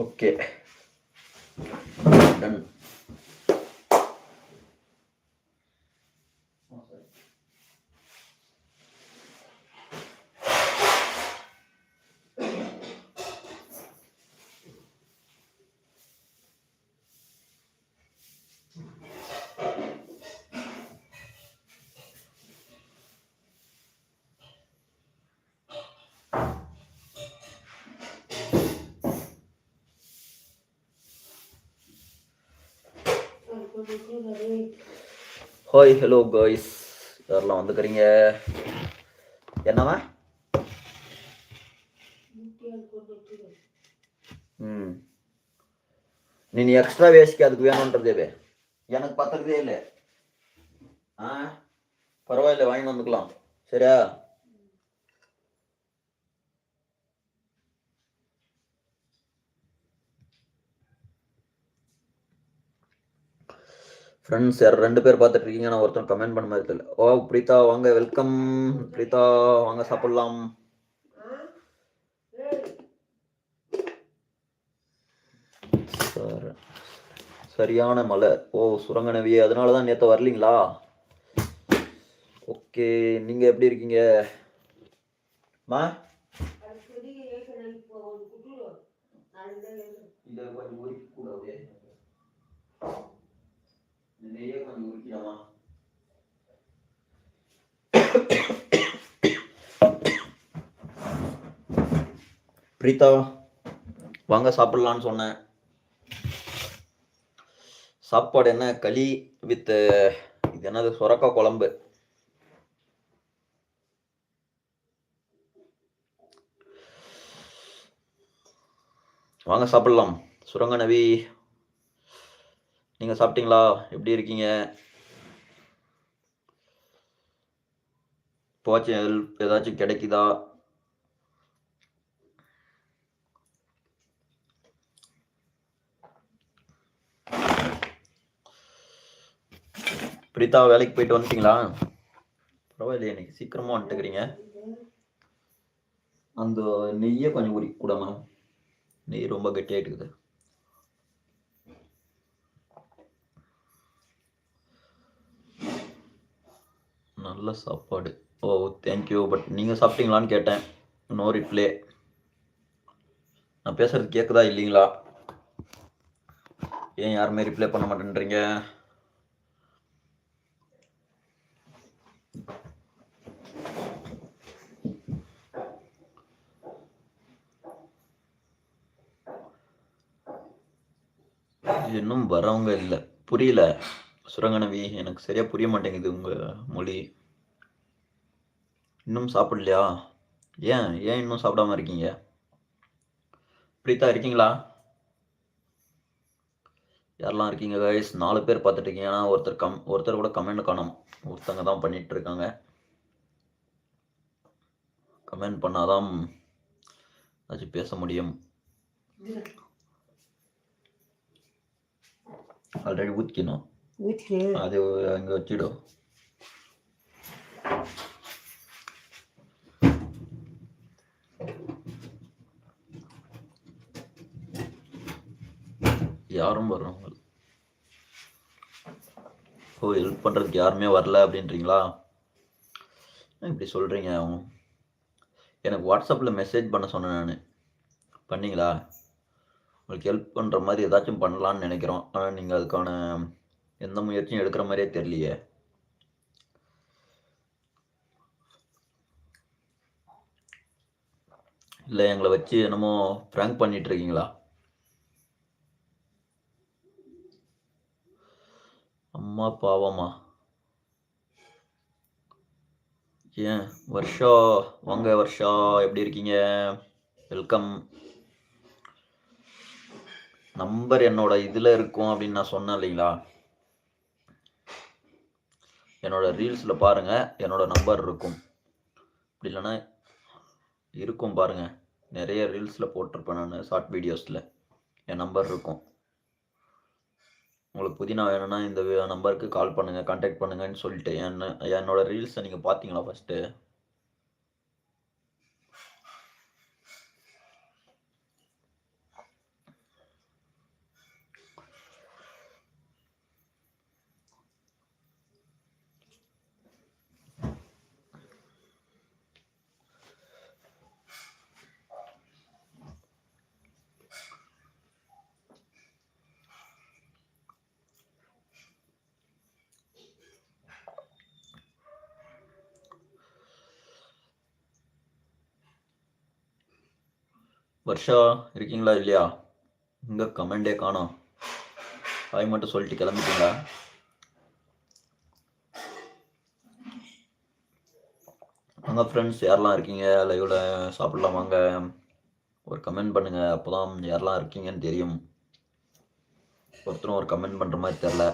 Okay done hi hello guys யாரெல்லாம் வந்துக்கிறீங்க? என்னவா ம். நீ நீ எக்ஸ்ட்ரா வேஸ்ட்க்கு அதுக்கு வேணுன்றதேவே எனக்கு பத்துறதே இல்லை. ஆ? பரவாயில்ல வாங்கி வந்துக்கலாம். சரியா? ஃப்ரெண்ட்ஸ் யார் ரெண்டு பேர் பார்த்துட்டு இருக்கீங்க நான் ஒருத்தன் கமெண்ட் பண்ண மாதிரி தெரியல. ஓ பிரீதா வாங்க வெல்கம் பிரீதா வாங்க சாப்பிடலாம். சரி. சரியான மலை ஓ சுரங்கநவி அதனால தான் நேற்று வரலீங்களா? ஓகே. நீங்க எப்படி இருக்கீங்க? மா? இதை கொஞ்சம் உரிக்க கொஞ்சம் பிரீதா வாங்க சாப்பிடலான்னு சொன்னேன். சாப்பாடு என்ன? களி வித் இது என்னது? சொரக்காய் குழம்பு. வாங்க சாப்பிடலாம். சுரங்க நவி நீங்க சாப்பிட்டீங்களா? எப்படி இருக்கீங்க? போச்சு ஹெல்ப் ஏதாச்சும் கிடைக்குதா? பிரீதா வேலைக்கு போயிட்டு வந்துட்டீங்களா? பரவாயில்லையே இன்னைக்கு சீக்கிரமா வந்துட்டுக்கிறீங்க அந்த நெய்யை கொஞ்சம் உரி கூடாமா நெய் ரொம்ப கெட்டியாயிட்டு இருக்குது நல்ல சாப்பாடு. ஓ தேங்க்யூ பட் நீங்கள் சாப்பிட்டீங்களான்னு கேட்டேன். நோ ரிப்ளே நான் பேசுறது கேட்குதா இல்லைங்களா? ஏன் யாருமே ரிப்ளை பண்ண மாட்டேன்றீங்க? இன்னும் வரவங்க இல்லை. புரியல. சுரங்கனவி எனக்கு சரியா புரிய மாட்டேங்குது உங்க மொழி. இன்னும் சாப்பிடலையா? ஏன் ஏன் இன்னும் சாப்பிடாம இருக்கீங்க? பிரீதா இருக்கீங்களா? யாரெல்லாம் இருக்கீங்க கைஸ் நாலு பேர் பார்த்துட்டு இருக்கீங்க. ஆனா ஒருத்தர் கம் ஒருத்தர் கூட கமெண்ட் காணோம். ஒருத்தங்க தான் பண்ணிட்டு இருக்காங்க. கமெண்ட் பண்ணாதான் ஏதாச்சும் பேச முடியும். ஆல்ரெடி ஊற்றிக்கணும் அது அங்கே வச்சிடும் யாரும் வருவாங்க ஓ ஹெல்ப் பண்ணுறதுக்கு யாருமே வரல அப்படின்றீங்களா? இப்படி சொல்கிறீங்க எனக்கு வாட்ஸ்அப்பில் மெசேஜ் பண்ண சொன்னேன் நான். பண்ணிங்களா? உங்களுக்கு ஹெல்ப் பண்ணுற மாதிரி ஏதாச்சும் பண்ணலான்னு நினைக்கிறோம். ஆனால் நீங்கள் அதுக்கான எந்த முயற்சியும் எடுக்கிற மாதிரியே தெரியலையே. இல்லை எங்களை வச்சு என்னமோ ஃப்ரேங்க் பண்ணிகிட்ருக்கீங்களா இருக்கீங்களா அம்மா பாவமா? ஏன்? வர்ஷா வாங்க வர்ஷா எப்படி இருக்கீங்க? வெல்கம். நம்பர் என்னோட இதில் இருக்கும் அப்படின்னு நான் சொன்னேன் இல்லைங்களா? என்னோட ரீல்ஸில் பாருங்கள் என்னோட நம்பர் இருக்கும். அப்படி இல்லைன்னா இருக்கும் பாருங்க. நிறைய ரீல்ஸில் போட்டிருப்பேன் நான் ஷார்ட் வீடியோஸில் என் நம்பர் இருக்கும். உங்களுக்கு புதினா வேணும்னா இந்த நம்பருக்கு கால் பண்ணுங்கள் கான்டாக்ட் பண்ணுங்கன்னு சொல்லிட்டு என்ன என்னோட ரீல்ஸை நீங்கள் பார்த்தீங்களா ஃபஸ்ட்டு வர்ஷா இருக்கீங்களா இல்லையா? இங்கே கமெண்டே காணோம். ஹாய் மட்டும் சொல்லிட்டு கிளம்பிட்டீங்களா? வாங்க ஃப்ரெண்ட்ஸ் யாரெல்லாம் இருக்கீங்க? லைவில் சாப்பிடலாம் வாங்க. ஒரு கமெண்ட் பண்ணுங்கள் அப்போ தான் யாரெல்லாம் இருக்கீங்கன்னு தெரியும். ஒருத்தரும் ஒரு கமெண்ட் பண்ணுற மாதிரி தெரில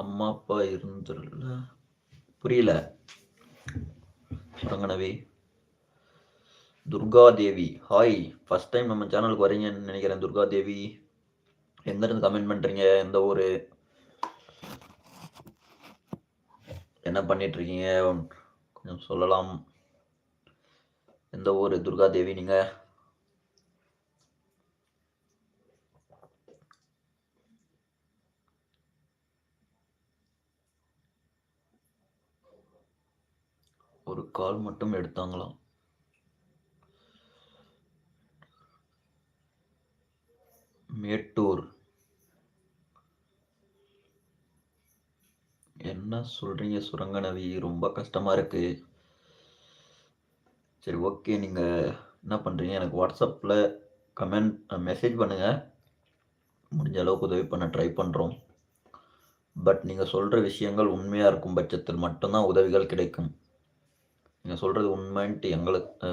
அம்மா அப்பா இருந்துடல புரியல ரங்கனவி துர்காதேவி. ஹாய் ஃபஸ்ட் டைம் நம்ம சேனலுக்கு வரீங்கன்னு நினைக்கிறேன். துர்காதேவி தேவி எங்கேருந்து கமெண்ட் பண்ணுறீங்க எந்த ஊர்? என்ன பண்ணிகிட்ருக்கீங்க கொஞ்சம் சொல்லலாம். எந்த ஊர்? துர்காதேவி நீங்கள் ஒரு கால் மட்டும் எடுத்தாங்களாம். மேட்டூர். என்ன சொல்றீங்க சுரங்கநவி ரொம்ப கஷ்டமாக இருக்குது சரி ஓகே. நீங்கள் என்ன பண்ணுறீங்க எனக்கு வாட்ஸ்அப்பில் கமெண்ட் மெசேஜ் பண்ணுங்கள் முடிஞ்ச அளவுக்கு உதவி பண்ண ட்ரை பண்ணுறோம் பட் நீங்கள் சொல்கிற விஷயங்கள் உண்மையாக இருக்கும் பட்சத்தில் மட்டும்தான் உதவிகள் கிடைக்கும். நீங்கள் சொல்கிறது உண்மைன்ட்டு எங்களுக்கு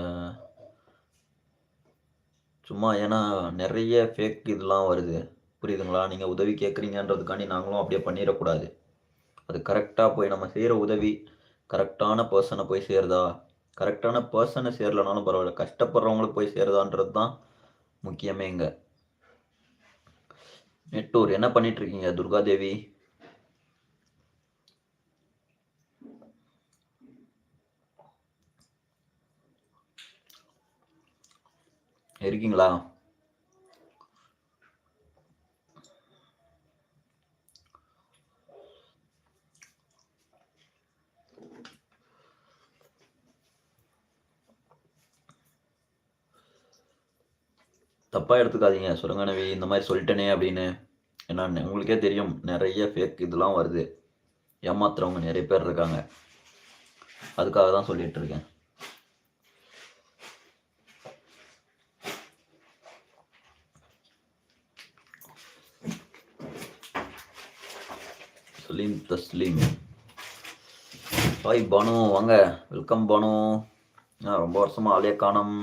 சும்மா ஏன்னா நிறைய ஃபேக் இதெல்லாம் வருது. புரியுதுங்களா? நீங்கள் உதவி கேட்குறீங்கன்றதுக்காண்டி நாங்களும் அப்படியே பண்ணிடக்கூடாது. அது கரெக்டாக போய் நம்ம செய்கிற உதவி கரெக்டான பர்சனை போய் சேருதா? கரெக்டான பர்சனை சேரலனாலும் பரவாயில்ல. கஷ்டப்படுறவங்களுக்கு போய் சேருதான்றது தான் முக்கியமே இங்கே. நெட்டூர் என்ன பண்ணிட்டு இருக்கீங்க? துர்காதேவி? இருக்கீங்களா? தப்பா எடுத்துக்காதீங்க. சுரங்கனவி இந்த மாதிரி சொல்லிட்டேனே அப்படின்னு. ஏன்னா உங்களுக்கே தெரியும். நிறைய ஃபேக் இதெல்லாம் வருது. ஏமாத்துறவங்க நிறைய பேர் இருக்காங்க. அதுக்காக தான் சொல்லிட்டு இருக்கேன். சலீம் தஸ்லீம் ஹாய் பானு வாங்க. வெல்கம் பானு ரொம்ப வருஷமாக ஆலய காணம்.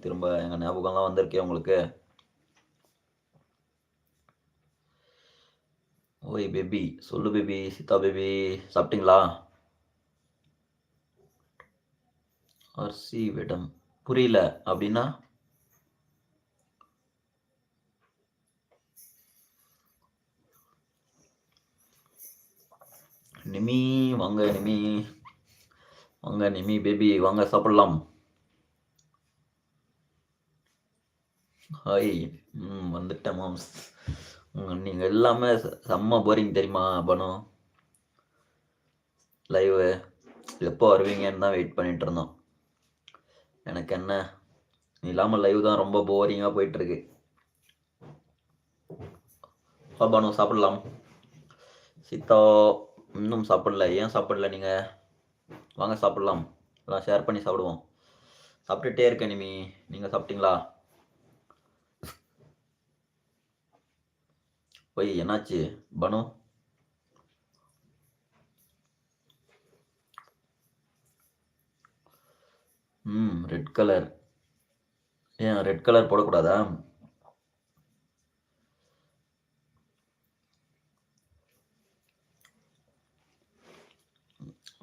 திரும்ப எங்கள் ஞாபகம்லாம் வந்திருக்கேன் உங்களுக்கு. ஓய் பேபி சொல்லு பேபி சீதா பேபி சாப்பிட்டீங்களா? அரிசி விடம். புரியல. அப்படின்னா? நிமி வாங்க நிமி. வாங்க நிமி பேபி வாங்க சாப்பிடலாம். ஹாய். ம் வந்துட்டேன் மாம்ஸ். நீங்கள் எல்லாமே செம்ம போரிங் தெரியுமா பணம் லைவு எப்போ வருவீங்கன்னு தான் வெயிட் பண்ணிட்டு இருந்தோம். எனக்கு என்ன? நீ இல்லாமல் லைவ் தான் ரொம்ப போரிங்காக போயிட்டுருக்கு. இருக்கு சாப்பிடலாம். சீதா இன்னும் சாப்பிடல. ஏன் சாப்பிடல நீங்கள் வாங்க சாப்பிடலாம். எல்லாம் ஷேர் பண்ணி சாப்பிடுவோம். சாப்பிட்டுட்டே இருக்கேன் நிமி. நீங்கள் சாப்பிட்டீங்களா? ஒய் என்னாச்சு? பனு? ம் ரெட் கலர் ஏன் ரெட் கலர் போடக்கூடாதா?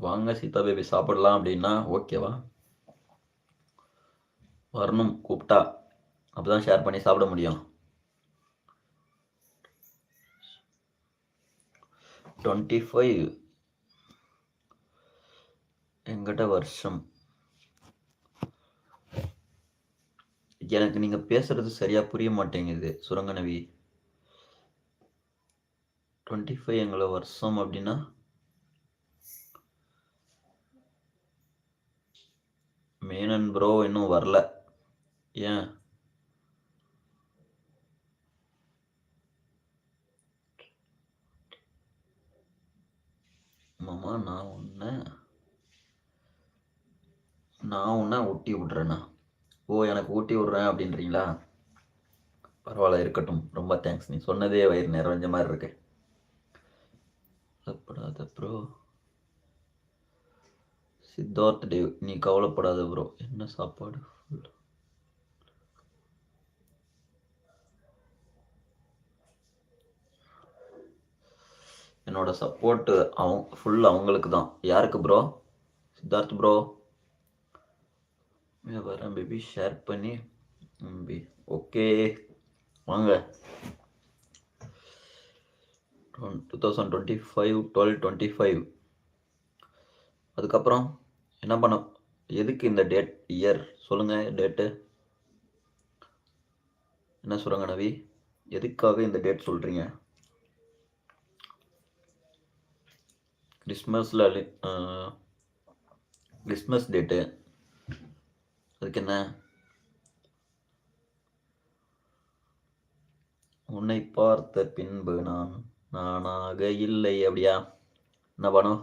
வாங்க சீதா பேபி சாப்பிடலாம் அப்படின்னா ஓகேவா வரணும் கூப்பிட்டா. அப்பதான் ஷேர் பண்ணி சாப்பிட முடியும். டுவெண்ட்டி ஃபைவ் எங்கிட்ட வருஷம். எனக்கு நீங்க பேசுறது சரியா புரிய மாட்டேங்குது சுரங்கநவி. டுவெண்ட்டி ஃபைவ் எங்களை வருஷம் அப்படின்னா மீனன் ப்ரோ இன்னும் வரல. ஏன்? மாமா நான் உன்னை நான் உன்னை ஊட்டி விட்றேண்ணா. ஓ எனக்கு ஊட்டி விட்றேன் அப்படின்றீங்களா? பரவாயில்ல இருக்கட்டும். ரொம்ப தேங்க்ஸ் நீ சொன்னதே வயிறு நிறைஞ்ச மாதிரி இருக்கு. கவலைப்படாத ப்ரோ சித்தார்த் டேவ் நீ கவலைப்படாத ப்ரோ என்ன சாப்பாடு? என்னோட சப்போர்ட்டு அவங்க ஃபுல் அவங்களுக்கு தான். யாருக்கு ப்ரோ சித்தார்த் ப்ரோ வரேன் பேபி ஷேர் பண்ணி பி ஓகே வாங்க. Two thousand twenty five twelve twenty five அதுக்கப்புறம்? என்ன பண்ண எதுக்கு இந்த டேட் இயர் சொல்லுங்கள் டேட்டு என்ன சொல்கிறாங்க நவி? எதுக்காக இந்த டேட் சொல்கிறீங்க கிறிஸ்மஸில் கிறிஸ்மஸ் டேட்டு அதுக்கு என்ன? உன்னை பார்த்த பின்பு நான் நானாக இல்லை அப்படியா? என்ன பண்ணோம்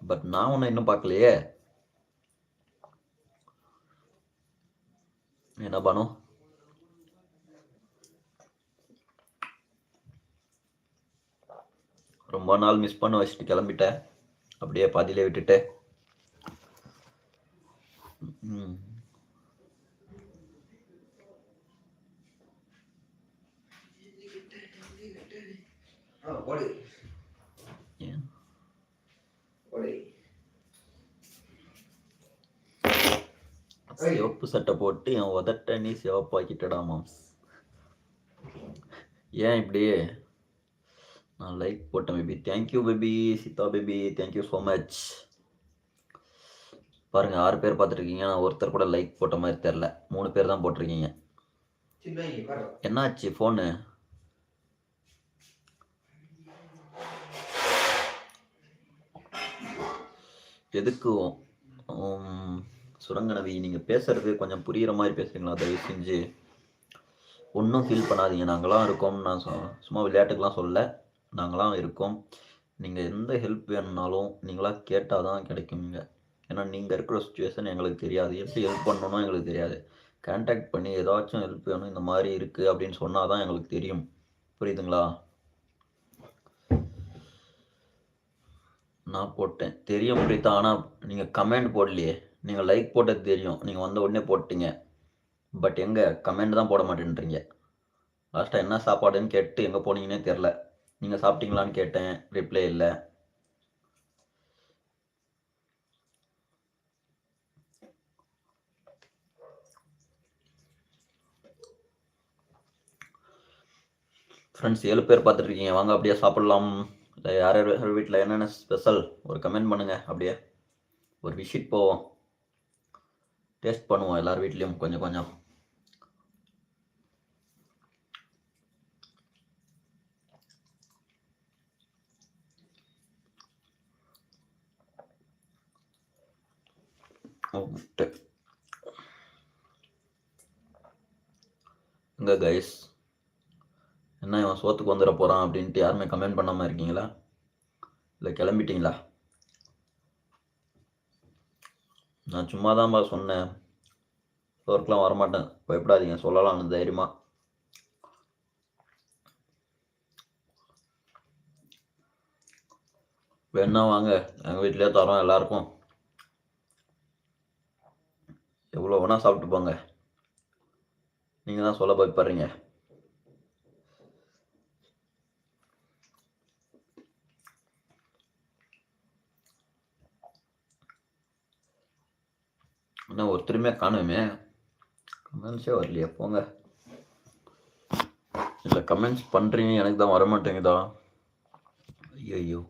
பட் நான் உன்னை இன்னும் பார்க்கலையே. என்ன பண்ணும் ரொம்ப நாள் மிஸ் பண்ண வச்சுட்டு கிளம்பிட்டேன் அப்படியே பாதியிலே விட்டுட்டு ஆ போடு ஏன் போடு சிவப்பு சட்டை போட்டு என் உதட்ட நீ சிவப்பாக்கிட்டடா மாம்ஸ். ஏன் இப்படி நான் லைக் போட்டேன் baby thank you baby Seetha baby thank you so much பாருங்க ஆறு பேர் பார்த்துருக்கீங்க. நான் ஒருத்தர் கூட லைக் போட்ட மாதிரி தெரில மூணு பேர் தான் போட்டிருக்கீங்க. என்னாச்சு ஃபோனு எதுக்கு சுரங்கனவி நீங்கள் பேசுறது கொஞ்சம் புரியுற மாதிரி பேசுறீங்களா? தயவு செஞ்சு. ஒன்றும் ஃபீல் பண்ணாதீங்க. நாங்களாம் இருக்கோம். நான் சொ- சும்மா விளையாட்டுக்கெலாம் சொல்ல. நாங்களாம் இருக்கோம். நீங்கள் எந்த ஹெல்ப் வேணும்னாலும் நீங்களாக கேட்டால் தான் கிடைக்குங்க. ஏன்னா நீங்கள் இருக்கிற சுச்சுவேஷன் எங்களுக்கு தெரியாது. எப்படி ஹெல்ப் பண்ணணும் எங்களுக்கு தெரியாது. கான்டாக்ட் பண்ணி ஏதாச்சும் ஹெல்ப் வேணும் இந்த மாதிரி இருக்குது அப்படின்னு சொன்னால் தான் எங்களுக்கு தெரியும். புரியுதுங்களா? நான் போட்டேன். தெரியும் பிரீதா ஆனால் நீங்கள் கமெண்ட் போடலையே. நீங்கள் லைக் போட்டது தெரியும். நீங்கள் வந்த உடனே போட்டீங்க பட் எங்கே? கமெண்ட் தான் போட மாட்டேன்றீங்க. லாஸ்ட்டாக என்ன சாப்பாடுன்னு கேட்டு எங்கே போனீங்கன்னே தெரில நீங்கள் சாப்பிட்டீங்களான்னு கேட்டேன். ரிப்ளை இல்லை. ஃப்ரெண்ட்ஸ் ஏழு பேர் பார்த்துட்ருக்கீங்க. வாங்க அப்படியே சாப்பிட்லாம். இல்லை யார் யார் வீட்டில் என்னென்ன ஸ்பெஷல் ஒரு கமெண்ட் பண்ணுங்கள் அப்படியே. ஒரு விசிட் போவோம். டேஸ்ட் பண்ணுவோம் எல்லார் வீட்லேயும் கொஞ்சம் கொஞ்சம். முட்டை கைஸ் என்ன இவன் சோத்துக்கு வந்துட போகிறான் அப்படின்ட்டு யாருமே கமெண்ட் பண்ணாமல் இருக்கீங்களா? இல்லை கிளம்பிட்டீங்களா? நான் சும்மா தான்ப்பா சொன்னேன். ஒர்க்லாம் வரமாட்டேன். பயப்படாதீங்க. சொல்லலாம்னு தைரியமா. வேணா வாங்க. எங்கள் வீட்டிலே தரோம் எல்லாருக்கும். எவ்வளோ வேணால் சாப்பிட்டு போங்க. நீங்கள் தான் சொல்ல பயப்படுறீங்க என்ன ஒருத்தருமே காணுமே. கமெண்ட்ஸே வரலையா போங்க. இல்லை கமெண்ட்ஸ் பண்ணுறீங்க எனக்கு தான் வர மாட்டேங்குதா ஐயோ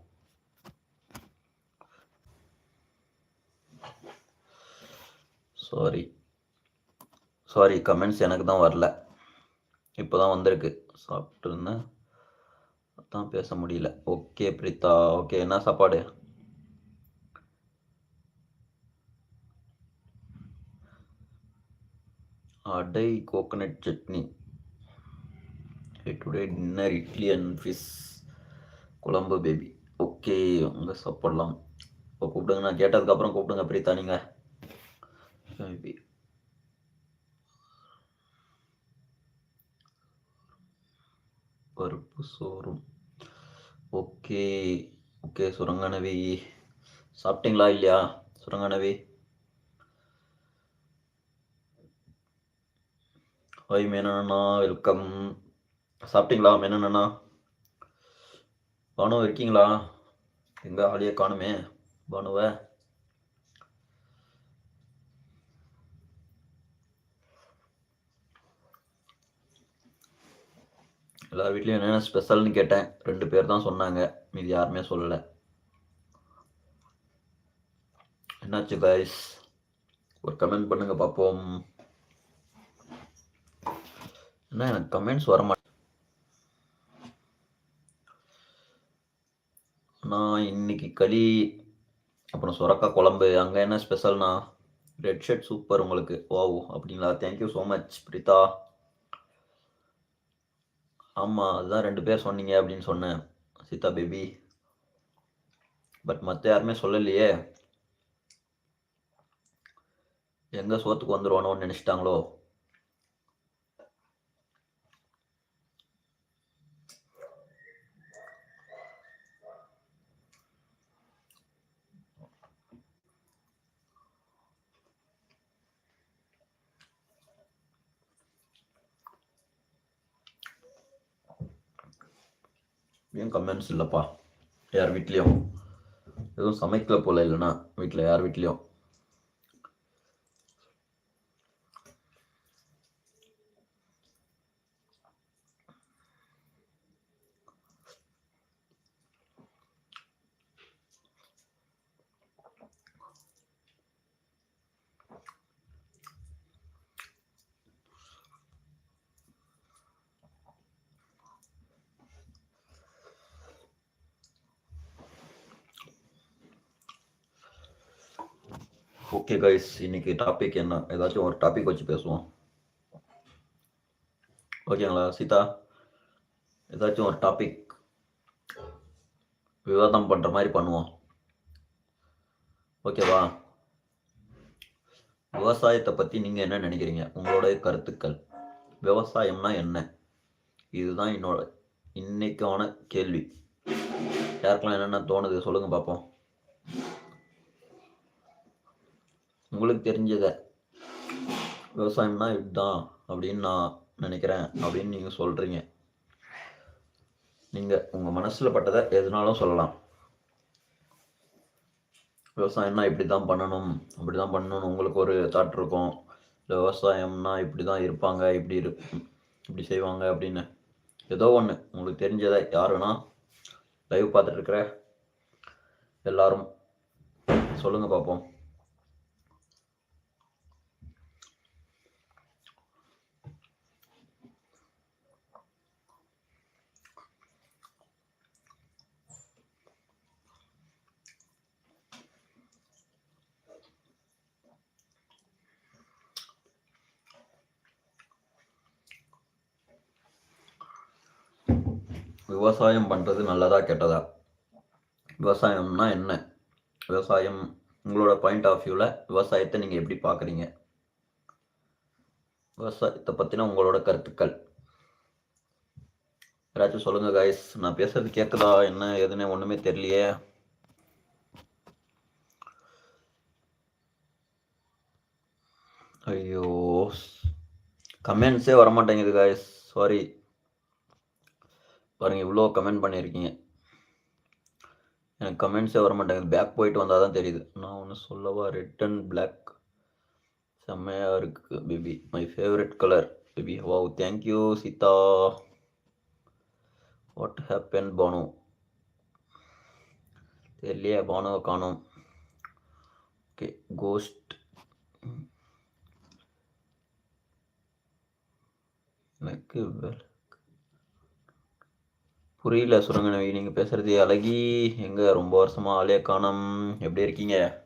சாரி சாரி கமெண்ட்ஸ் எனக்கு தான் வரல. இப்போ தான் வந்திருக்கு. சாப்பிட்டுருந்தேன். அதான் பேச முடியல. ஓகே பிரீதா ஓகே என்ன சாப்பாடு? அடை coconut chutney. Today dinner idli and fish குழம்பு பேபி ஓகே அங்கே சாப்பிடலாம். இப்போ கூப்பிடுங்க நான் கேட்டதுக்கப்புறம் கூப்பிடுங்க பிரீத்தா நீங்கள் பேபி பருப்பு சோறும். ஓகே ஓகே சுரங்கனவி. சாப்பிட்டீங்களா இல்லையா? சுரங்கனவி? ஹாய் மேனண்ணா வெல்கம். சாப்பிட்டீங்களா? மேனண்ணா பானு இருக்கீங்களா? எங்கே ஆளியே காணுமே பானுவை. எல்லா வீட்லேயும் என்னென்ன ஸ்பெஷல்னு கேட்டேன். ரெண்டு பேர் தான் சொன்னாங்க. மீதி யாருமே சொல்லலை. என்னாச்சு கைஸ் ஒரு கமெண்ட் பண்ணுங்கள் பார்ப்போம் ஏன்னா எனக்கு கமெண்ட்ஸ் வரமாட்டேன் நான் இன்னைக்கு களி அப்புறம் சுரக்கா குழம்பு அங்கே என்ன ஸ்பெஷல்னா ரெட் ஷர்ட் சூப்பர் உங்களுக்கு. வாவ் அப்படிங்களா? Thank you so much Preetha ஆமாம் அதுதான் ரெண்டு பேர் சொன்னீங்க அப்படின்னு சொன்னேன் சீதா பேபி பட் மற்ற யாருமே சொல்லலையே. எங்கே சோத்துக்கு வந்துருவானோன்னு நினச்சிட்டாங்களோ? ஏன் கமெண்ட்ஸ் இல்லைப்பா? யார் வீட்லேயும் எதுவும் சமைக்கல போல இல்லைன்னா வீட்டில் யார் வீட்லேயும் ஓகே கைஸ் இன்னைக்கு டாபிக் என்ன? ஏதாச்சும் ஒரு டாபிக் வச்சு பேசுவோம். ஓகேங்களா சீதா? ஏதாச்சும் ஒரு டாபிக் விவாதம் பண்ணுற மாதிரி பண்ணுவோம். ஓகேவா விவசாயத்தை பற்றி நீங்கள் என்ன நினைக்கிறீங்க? உங்களுடைய கருத்துக்கள். விவசாயம்னா என்ன? இதுதான் என்னோட இன்னைக்கான கேள்வி. யாருக்கெல்லாம் என்னென்ன தோணுது? சொல்லுங்கள் பார்ப்போம் உங்களுக்கு தெரிஞ்சதை. விவசாயம்னா இதுதான் அப்படின்னு நான் நினைக்கிறேன் அப்படின்னு நீங்கள் சொல்கிறீங்க நீங்கள் உங்கள் மனசில் பட்டதை எதுனாலும் சொல்லலாம். விவசாயம்னா இப்படி தான் பண்ணணும். அப்படி தான் பண்ணணும்னு உங்களுக்கு ஒரு தாட் இருக்கும். இல்லை விவசாயம்னா இப்படி தான் இருப்பாங்க இப்படி இரு இப்படி செய்வாங்க அப்படின்னு. ஏதோ ஒன்று உங்களுக்கு தெரிஞ்சதை யார் லைவ் பார்த்துட்டு இருக்கிற எல்லாரும் சொல்லுங்கள் பார்ப்போம் விவசாயம் பண்ணுறது நல்லதா கெட்டதா? விவசாயம்னா என்ன? விவசாயம் உங்களோட பாயிண்ட் ஆஃப் வியூவில் விவசாயத்தை நீங்கள் எப்படி பார்க்குறீங்க விவசாயத்தை பற்றின உங்களோட கருத்துக்கள். யாராச்சும் சொல்லுங்கள் காய்ஸ் நான் பேசுறது கேட்குதா என்ன எதுன்னு ஒன்றுமே தெரியலையே. ஐயோ கமெண்ட்ஸே வர மாட்டேங்குது காய்ஸ் சாரி பாருங்கள் இவ்வளோ கமெண்ட் பண்ணியிருக்கீங்க எனக்கு கமெண்ட்ஸே வர மாட்டேங்குது பேக் போயிட்டு வந்தால் தான் தெரியுது. நான் ஒன்று சொல்லவா? ரெட் அண்ட் பிளாக் செம்மையாக இருக்குது baby my favourite colour baby wow thank you Seetha. What happen Banu? தெரியலையே பானுவை காணும். ஓகே கோஸ்ட் எனக்கு வெல் புரியல சுரங்கனவி. நீங்கள் பேசுகிறது அழகி. எங்கே ரொம்ப வருஷமா ஆளே எப்படி இருக்கீங்க?